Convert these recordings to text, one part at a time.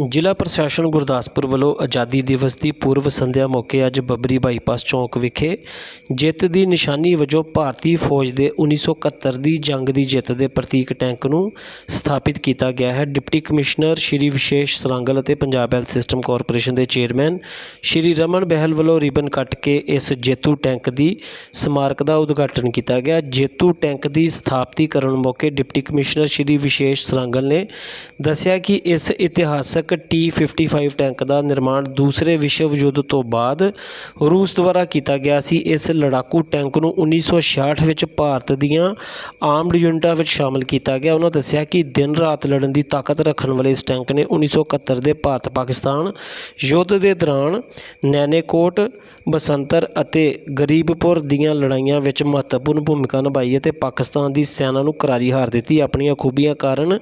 ਜ਼ਿਲ੍ਹਾ ਪ੍ਰਸ਼ਾਸਨ ਗੁਰਦਾਸਪੁਰ ਵੱਲੋਂ ਆਜ਼ਾਦੀ ਦਿਵਸ ਦੀ ਪੂਰਵ ਸੰਧਿਆ ਮੌਕੇ ਅੱਜ ਬੱਬਰੀ ਬਾਈਪਾਸ ਚੌਂਕ ਵਿਖੇ ਜਿੱਤ ਦੀ ਨਿਸ਼ਾਨੀ ਵਜੋਂ ਭਾਰਤੀ ਫੌਜ ਦੇ 1971 ਦੀ ਜੰਗ ਦੀ ਜਿੱਤ ਦੇ ਪ੍ਰਤੀਕ ਟੈਂਕ ਨੂੰ ਸਥਾਪਿਤ ਕੀਤਾ ਗਿਆ ਹੈ। ਡਿਪਟੀ ਕਮਿਸ਼ਨਰ ਸ਼੍ਰੀ ਵਿਸ਼ੇਸ਼ ਸਰਾਂਗਲ ਅਤੇ ਪੰਜਾਬ ਹੈਲਥ ਸਿਸਟਮ ਕਾਰਪੋਰੇਸ਼ਨ ਦੇ ਚੇਅਰਮੈਨ ਸ਼੍ਰੀ ਰਮਨ ਬਹਿਲ ਵੱਲੋਂ ਰਿਬਨ ਕੱਟ ਕੇ ਇਸ ਜੇਤੂ ਟੈਂਕ ਦੀ ਸਮਾਰਕ ਦਾ ਉਦਘਾਟਨ ਕੀਤਾ ਗਿਆ। ਜੇਤੂ ਟੈਂਕ ਦੀ ਸਥਾਪਤੀ ਕਰਨ ਮੌਕੇ ਡਿਪਟੀ ਕਮਿਸ਼ਨਰ ਸ਼੍ਰੀ ਵਿਸ਼ੇਸ਼ ਸਰਾਂਗਲ ਨੇ ਦੱਸਿਆ ਕਿ ਇਸ ਇਤਿਹਾਸਕ T55 ਟੈਂਕ ਦਾ ਨਿਰਮਾਣ ਦੂਸਰੇ ਵਿਸ਼ਵ ਯੁੱਧ ਤੋਂ ਬਾਅਦ ਰੂਸ ਦੁਆਰਾ ਕੀਤਾ ਗਿਆ ਸੀ। ਇਸ ਲੜਾਕੂ ਟੈਂਕ ਨੂੰ 1966 ਵਿੱਚ ਭਾਰਤ ਦੀਆਂ ਆਰਮਡ ਯੂਨਿਟਾਂ ਵਿੱਚ ਸ਼ਾਮਲ ਕੀਤਾ ਗਿਆ। ਉਹਨਾਂ ਦੱਸਿਆ ਕਿ ਦਿਨ ਰਾਤ ਲੜਨ ਦੀ ਤਾਕਤ ਰੱਖਣ ਵਾਲੇ ਇਸ ਟੈਂਕ ਨੇ 1971 ਦੇ ਭਾਰਤ ਪਾਕਿਸਤਾਨ ਯੁੱਧ ਦੇ ਦੌਰਾਨ ਨੈਨੇਕੋਟ, ਬਸੰਤਰ ਅਤੇ ਗਰੀਬਪੁਰ ਦੀਆਂ ਲੜਾਈਆਂ ਵਿੱਚ ਮਹੱਤਵਪੂਰਨ ਭੂਮਿਕਾ ਨਿਭਾਈ ਅਤੇ ਪਾਕਿਸਤਾਨ ਦੀ ਸੈਨਾ ਨੂੰ ਕਰਾਰੀ ਹਾਰ ਦਿੱਤੀ। ਆਪਣੀਆਂ ਖੂਬੀਆਂ ਕਾਰਨ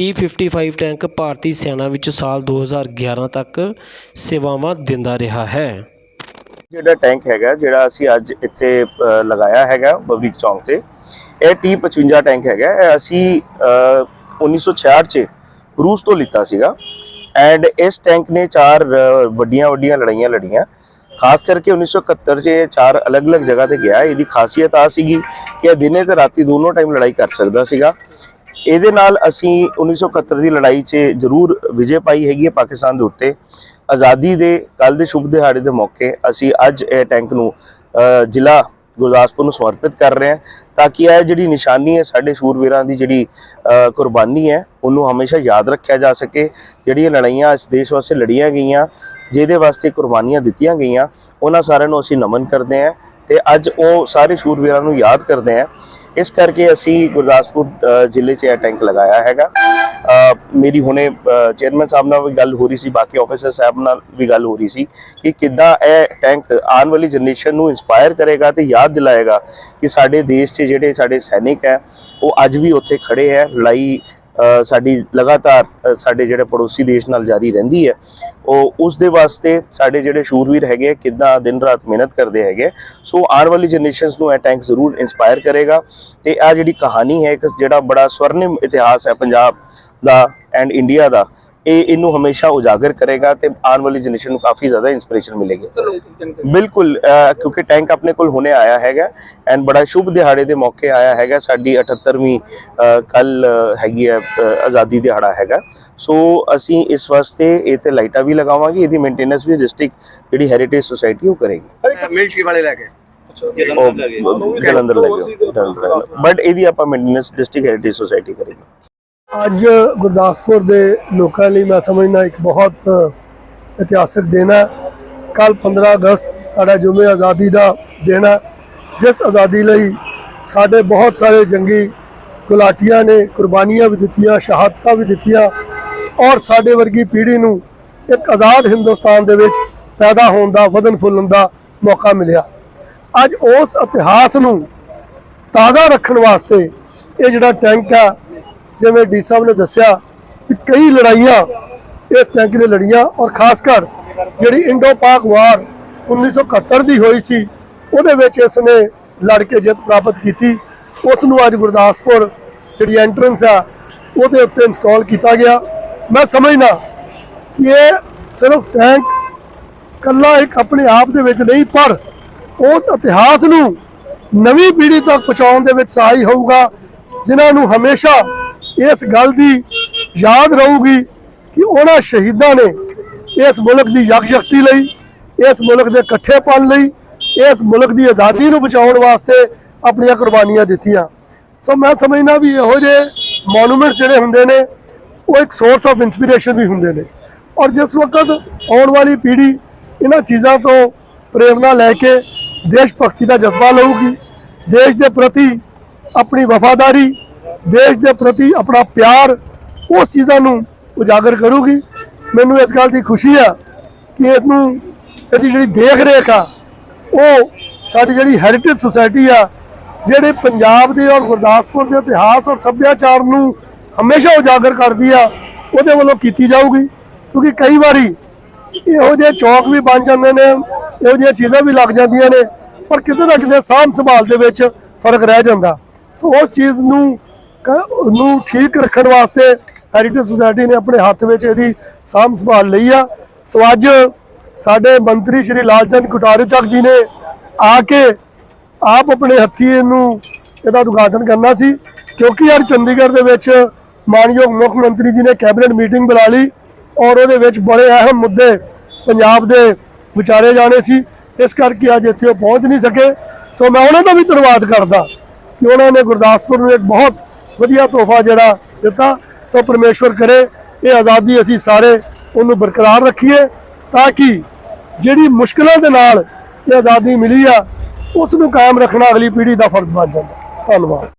T55 ਟੈਂਕ ਭਾਰਤੀ ਸੈਨਾ ਵਿੱਚ ਸਾਲ 2011 ਤੱਕ ਸੇਵਾਵਾਂ ਦਿੰਦਾ ਰਿਹਾ ਹੈ। ਜਿਹੜਾ ਟੈਂਕ ਹੈਗਾ, ਜਿਹੜਾ ਅਸੀਂ ਅੱਜ ਇੱਥੇ ਲਗਾਇਆ ਹੈਗਾ ਪਬਲਿਕ ਚੌਂਕ ਤੇ, ਇਹ T55 ਟੈਂਕ ਹੈਗਾ। ਅਸੀਂ 1966 ਚ ਰੂਸ ਤੋਂ ਲਿੱਤਾ ਸੀਗਾ। ਐਂਡ ਇਸ ਟੈਂਕ ਨੇ ਚਾਰ ਵੱਡੀਆਂ ਵੱਡੀਆਂ ਲੜਾਈਆਂ ਲੜੀਆਂ। ਖਾਸ ਕਰਕੇ 1971 ਚ ਇਹ ਚਾਰ ਅਲੱਗ-ਅਲੱਗ ਜਗ੍ਹਾ ਤੇ ਗਿਆ। ਇਹਦੀ ਖਾਸੀਅਤ ਆ ਸੀਗੀ ਕਿ ਇਹ ਦਿਨੇ ਤੇ ਰਾਤੀ ਦੋਨੋਂ ਟਾਈਮ ਲੜਾਈ ਕਰ ਸਕਦਾ ਸੀਗਾ। ਇਹਦੇ ਨਾਲ ਅਸੀਂ 1971 ਦੀ ਲੜਾਈ 'ਚ ਜ਼ਰੂਰ ਵਿਜੇ ਪਾਈ ਹੈਗੀ ਹੈ ਪਾਕਿਸਤਾਨ ਦੇ ਉੱਤੇ। ਆਜ਼ਾਦੀ ਦੇ ਕੱਲ ਦੇ ਸ਼ੁਭ ਦਿਹਾੜੇ ਦੇ ਮੌਕੇ ਅਸੀਂ ਅੱਜ ਇਹ ਟੈਂਕ ਨੂੰ ਜ਼ਿਲ੍ਹਾ ਗੁਰਦਾਸਪੁਰ ਨੂੰ ਸਮਰਪਿਤ ਕਰ ਰਹੇ ਹਾਂ ਤਾਂ ਕਿ ਇਹ ਜਿਹੜੀ ਨਿਸ਼ਾਨੀ ਹੈ ਸਾਡੇ ਸ਼ੂਰਵੀਰਾਂ ਦੀ ਜਿਹੜੀ ਕੁਰਬਾਨੀ ਹੈ, ਉਹਨੂੰ ਹਮੇਸ਼ਾ ਯਾਦ ਰੱਖਿਆ ਜਾ ਸਕੇ। ਜਿਹੜੀਆਂ ਲੜਾਈਆਂ ਇਸ ਦੇਸ਼ ਵਾਸਤੇ ਲੜੀਆਂ ਗਈਆਂ, ਜਿਹਦੇ ਵਾਸਤੇ ਕੁਰਬਾਨੀਆਂ ਦਿੱਤੀਆਂ ਗਈਆਂ, ਉਹਨਾਂ ਸਾਰਿਆਂ ਨੂੰ ਅਸੀਂ ਨਮਨ ਕਰਦੇ ਹਾਂ। ਤੇ ਅੱਜ ਉਹ ਸਾਰੇ ਸ਼ੂਰਵੀਰਾਂ ਨੂੰ ਯਾਦ ਕਰਦੇ ਹਾਂ ਇਸ ਕਰਕੇ ਅਸੀਂ ਗੁਰਦਾਸਪੁਰ ਜ਼ਿਲ੍ਹੇ 'ਚ ਇਹ ਟੈਂਕ ਲਗਾਇਆ ਹੈਗਾ। ਮੇਰੀ ਹੁਣੇ ਚੇਅਰਮੈਨ ਸਾਹਿਬ ਨਾਲ ਵੀ ਗੱਲ ਹੋ ਰਹੀ ਸੀ, ਬਾਕੀ ਆਫੀਸਰ ਸਾਹਿਬ ਨਾਲ ਵੀ ਗੱਲ ਹੋ ਰਹੀ ਸੀ ਕਿ ਕਿੱਦਾਂ ਇਹ ਟੈਂਕ ਆਉਣ ਵਾਲੀ ਜਨਰੇਸ਼ਨ ਨੂੰ ਇਨਸਪਾਇਰ ਕਰੇਗਾ ਤੇ ਯਾਦ ਦਿਲਾਏਗਾ ਕਿ ਸਾਡੇ ਦੇਸ਼ 'ਚ ਜਿਹੜੇ ਸਾਡੇ ਸੈਨਿਕ ਹੈ, ਉਹ ਅੱਜ ਵੀ ਉੱਥੇ ਖੜੇ ਹੈ, ਲੜਾਈ ਸਾਡੀ ਲਗਾਤਾਰ ਸਾਡੇ ਜਿਹੜੇ ਪੜੋਸੀ ਦੇਸ਼ ਨਾਲ ਜਾਰੀ ਰਹਿੰਦੀ ਹੈ, ਉਹ ਉਸ ਦੇ ਵਾਸਤੇ ਸਾਡੇ ਜਿਹੜੇ ਸ਼ੂਰਵੀਰ ਹੈਗੇ ਕਿੱਦਾਂ ਦਿਨ ਰਾਤ ਮਿਹਨਤ ਕਰਦੇ ਹੈਗੇ ਸੋ ਆਉਣ ਵਾਲੀ ਜਨਰੇਸ਼ਨਸ ਨੂੰ ਇਹ ਟੈਂਕ ਜ਼ਰੂਰ ਇਨਸਪਾਇਰ ਕਰੇਗਾ ਤੇ ਆ ਜਿਹੜੀ ਕਹਾਣੀ ਹੈ, ਇੱਕ ਜਿਹੜਾ ਬੜਾ ਸਵਰਨਿਮ ਇਤਿਹਾਸ ਹੈ ਪੰਜਾਬ ਦਾ ਐਂਡ ਇੰਡੀਆ ਦਾ ਇਹ ਇਹਨੂੰ ਹਮੇਸ਼ਾ ਉਜਾਗਰ ਕਰੇਗਾ ਤੇ ਆਉਣ ਵਾਲੀ ਜਨਰੇਸ਼ਨ ਨੂੰ ਕਾਫੀ ਜ਼ਿਆਦਾ ਇਨਸਪੀਰੇਸ਼ਨ ਮਿਲੇਗੀ। ਬਿਲਕੁਲ ਕਿਉਂਕਿ ਟੈਂਕ ਆਪਣੇ ਕੋਲ ਹੁਣੇ ਆਇਆ ਹੈਗਾ ਐਂਡ ਬੜਾ ਸ਼ੁਭ ਦਿਹਾੜੇ ਦੇ ਮੌਕੇ ਆਇਆ ਹੈਗਾ। ਸਾਡੀ 78ਵੀਂ ਕੱਲ ਹੈਗੀ ਹੈ ਆਜ਼ਾਦੀ ਦਿਹਾੜਾ ਹੈਗਾ। ਸੋ ਅਸੀਂ ਇਸ ਵਾਸਤੇ ਇਹ ਤੇ ਲਾਈਟਾਂ ਵੀ ਲਗਾਵਾਂਗੇ ਇਹਦੀ ਮੇਨਟੇਨੈਂਸ ਵੀ ਡਿਸਟ੍ਰਿਕਟ ਜਿਹੜੀ ਹੈਰੀਟੇਜ ਸੁਸਾਇਟੀ ਉਹ ਕਰੇਗੀ। ਮਿਲਟਰੀ ਵਾਲੇ ਲੈ ਕੇ। ਉਹ ਜਲੰਧਰ ਲੈ ਜਾਓ ਬਟ ਇਹਦੀ ਆਪਾਂ ਮੇਨਟੇਨੈਂਸ ਡਿਸਟ੍ਰਿਕਟ ਹੈਰੀਟੇਜ ਸੁਸਾਇਟੀ ਕਰੇਗੀ। ਅੱਜ ਗੁਰਦਾਸਪੁਰ ਦੇ ਲੋਕਾਂ ਲਈ ਮੈਂ ਸਮਝਣਾ ਇੱਕ ਬਹੁਤ ਇਤਿਹਾਸਕ ਦਿਨ ਹੈ। ਕੱਲ 15 ਅਗਸਤ ਸਾਡਾ ਜੁਮੇ ਆਜ਼ਾਦੀ ਦਾ ਦਿਨ ਹੈ। ਜਿਸ ਆਜ਼ਾਦੀ ਲਈ ਸਾਡੇ ਬਹੁਤ ਸਾਰੇ ਜੰਗੀ ਗੁਲਾਟੀਆਂ ਨੇ ਕੁਰਬਾਨੀਆਂ ਵੀ ਦਿੱਤੀਆਂ, ਸ਼ਹਾਦਤਾਂ ਵੀ ਦਿੱਤੀਆਂ ਔਰ ਸਾਡੇ ਵਰਗੀ ਪੀੜ੍ਹੀ ਨੂੰ ਇੱਕ ਆਜ਼ਾਦ ਹਿੰਦੁਸਤਾਨ ਦੇ ਵਿੱਚ ਪੈਦਾ ਹੋਣ ਦਾ ਵਧਨ ਫੁੱਲਣ ਦਾ ਮੌਕਾ ਮਿਲਿਆ। ਅੱਜ ਉਸ ਇਤਿਹਾਸ ਨੂੰ ਤਾਜ਼ਾ ਰੱਖਣ ਵਾਸਤੇ ਇਹ ਜਿਹੜਾ ਟੈਂਕ ਹੈ ਜਿਵੇਂ ਡੀ ਸਾਹਿਬ ਨੇ ਦੱਸਿਆ ਕਿ ਕਈ ਲੜਾਈਆਂ ਇਸ ਟੈਂਕ ਨੇ ਲੜੀਆਂ ਔਰ ਖਾਸ ਕਰ ਜਿਹੜੀ ਇੰਡੋ ਪਾਕ ਵਾਰ 1971 ਦੀ ਹੋਈ ਸੀ, ਉਹਦੇ ਵਿੱਚ ਇਸ ਨੇ ਲੜ ਕੇ ਜਿੱਤ ਪ੍ਰਾਪਤ ਕੀਤੀ। ਉਸ ਨੂੰ ਅੱਜ ਗੁਰਦਾਸਪੁਰ ਜਿਹੜੀ ਐਂਟਰੈਂਸ ਆ, ਉਹਦੇ ਉੱਤੇ ਇੰਸਟਾਲ ਕੀਤਾ ਗਿਆ। ਮੈਂ ਸਮਝਦਾ ਕਿ ਇਹ ਸਿਰਫ ਟੈਂਕ ਕੱਲਾ ਇੱਕ ਆਪਣੇ ਆਪ ਦੇ ਵਿੱਚ ਨਹੀਂ, ਪਰ ਉਸ ਇਤਿਹਾਸ ਨੂੰ ਨਵੀਂ ਪੀੜ੍ਹੀ ਤੱਕ ਪਹੁੰਚਾਉਣ ਦੇ ਵਿੱਚ ਸਹਾਈ ਹੋਊਗਾ, ਜਿਨ੍ਹਾਂ ਨੂੰ ਹਮੇਸ਼ਾ ਇਸ ਗੱਲ ਦੀ ਯਾਦ ਰਹੂਗੀ ਕਿ ਉਹਨਾਂ ਸ਼ਹੀਦਾਂ ਨੇ ਇਸ ਮੁਲਕ ਦੀ ਯਕਜਕਤੀ ਲਈ, ਇਸ ਮੁਲਕ ਦੇ ਇਕੱਠੇਪਨ ਲਈ, ਇਸ ਮੁਲਕ ਦੀ ਆਜ਼ਾਦੀ ਨੂੰ ਬਚਾਉਣ ਵਾਸਤੇ ਆਪਣੀਆਂ ਕੁਰਬਾਨੀਆਂ ਦਿੱਤੀਆਂ। ਸੋ ਮੈਂ ਸਮਝਦਾ ਵੀ ਇਹੋ ਜਿਹੇ ਮੋਨੂਮੈਂਟਸ ਜਿਹੜੇ ਹੁੰਦੇ ਨੇ, ਉਹ ਇੱਕ ਸੋਰਸ ਆਫ ਇਨਸਪੀਰੇਸ਼ਨ ਵੀ ਹੁੰਦੇ ਨੇ। ਔਰ ਜਿਸ ਵਕਤ ਆਉਣ ਵਾਲੀ ਪੀੜ੍ਹੀ ਇਹਨਾਂ ਚੀਜ਼ਾਂ ਤੋਂ ਪ੍ਰੇਰਣਾ ਲੈ ਕੇ ਦੇਸ਼ ਭਗਤੀ ਦਾ ਜਜ਼ਬਾ ਲਊਗੀ, ਦੇਸ਼ ਦੇ ਪ੍ਰਤੀ ਆਪਣੀ ਵਫਾਦਾਰੀ ਦੇਸ਼ ਦੇ ਪ੍ਰਤੀ ਆਪਣਾ ਪਿਆਰ ਉਸ ਚੀਜ਼ਾਂ ਨੂੰ ਉਜਾਗਰ ਕਰੂਗੀ। ਮੈਨੂੰ ਇਸ ਗੱਲ ਦੀ ਖੁਸ਼ੀ ਆ ਕਿ ਇਸ ਨੂੰ ਇਹਦੀ ਜਿਹੜੀ ਦੇਖ ਰੇਖ ਆ, ਉਹ ਸਾਡੀ ਜਿਹੜੀ ਹੈਰੀਟੇਜ ਸੁਸਾਇਟੀ ਆ, ਜਿਹੜੇ ਪੰਜਾਬ ਦੇ ਔਰ ਗੁਰਦਾਸਪੁਰ ਦੇ ਇਤਿਹਾਸ ਔਰ ਸੱਭਿਆਚਾਰ ਨੂੰ ਹਮੇਸ਼ਾ ਉਜਾਗਰ ਕਰਦੀ ਆ, ਉਹਦੇ ਵੱਲੋਂ ਕੀਤੀ ਜਾਊਗੀ। ਕਿਉਂਕਿ ਕਈ ਵਾਰੀ ਇਹੋ ਜਿਹੇ ਚੌਕ ਵੀ ਬਣ ਜਾਂਦੇ ਨੇ, ਇਹੋ ਜਿਹੀਆਂ ਚੀਜ਼ਾਂ ਵੀ ਲੱਗ ਜਾਂਦੀਆਂ ਨੇ, ਪਰ ਕਿਤੇ ਨਾ ਕਿਤੇ ਸਾਂਭ ਸੰਭਾਲ ਦੇ ਵਿੱਚ ਫ਼ਰਕ ਰਹਿ ਜਾਂਦਾ। ਸੋ ਉਸ ਚੀਜ਼ ਨੂੰ ਕ- ਨੂੰ ਠੀਕ ਰੱਖਣ ਵਾਸਤੇ ਹੈਰੀਟੇਜ ਸੁਸਾਇਟੀ ਨੇ ਆਪਣੇ ਹੱਥ ਵਿੱਚ ਇਹਦੀ ਸਾਂਭ ਸੰਭਾਲ ਲਈ ਆ। ਸੋ ਅੱਜ ਸਾਡੇ ਮੰਤਰੀ ਸ਼੍ਰੀ ਲਾਲਚੰਦ ਕੁਟਾਰੂ ਚੱਕ ਜੀ ਨੇ ਆ ਕੇ ਆਪ ਆਪਣੇ ਹੱਥੀ ਇਹਨੂੰ ਇਹਦਾ ਉਦਘਾਟਨ ਕਰਨਾ ਸੀ, ਕਿਉਂਕਿ ਅੱਜ ਚੰਡੀਗੜ੍ਹ ਦੇ ਵਿੱਚ ਮਾਨਯੋਗ ਮੁੱਖ ਮੰਤਰੀ ਜੀ ਨੇ ਕੈਬਨਿਟ ਮੀਟਿੰਗ ਬੁਲਾ ਲਈ ਔਰ ਉਹਦੇ ਵਿੱਚ ਬੜੇ ਅਹਿਮ ਮੁੱਦੇ ਪੰਜਾਬ ਦੇ ਵਿਚਾਰੇ ਜਾਣੇ ਸੀ। ਇਸ ਕਰਕੇ ਅੱਜ ਇੱਥੇ ਉਹ ਪਹੁੰਚ ਨਹੀਂ ਸਕੇ। ਸੋ ਮੈਂ ਉਹਨਾਂ ਦਾ ਵੀ ਧੰਨਵਾਦ ਕਰਦਾ ਕਿ ਉਹਨਾਂ ਨੇ ਗੁਰਦਾਸਪੁਰ ਨੂੰ ਇੱਕ ਬਹੁਤ ਵਧੀਆ ਤੋਹਫਾ ਜਿਹੜਾ ਦਿੱਤਾ। ਸੋ ਪਰਮੇਸ਼ਵਰ ਕਰੇ ਇਹ ਆਜ਼ਾਦੀ ਅਸੀਂ ਸਾਰੇ ਉਹਨੂੰ ਬਰਕਰਾਰ ਰੱਖੀਏ ਤਾਂ ਕਿ ਜਿਹੜੀ ਮੁਸ਼ਕਲਾਂ ਦੇ ਨਾਲ ਇਹ ਆਜ਼ਾਦੀ ਮਿਲੀ ਆ, ਉਸ ਨੂੰ ਕਾਇਮ ਰੱਖਣਾ ਅਗਲੀ ਪੀੜ੍ਹੀ ਦਾ ਫਰਜ਼ ਬਣ ਜਾਂਦਾ। ਧੰਨਵਾਦ।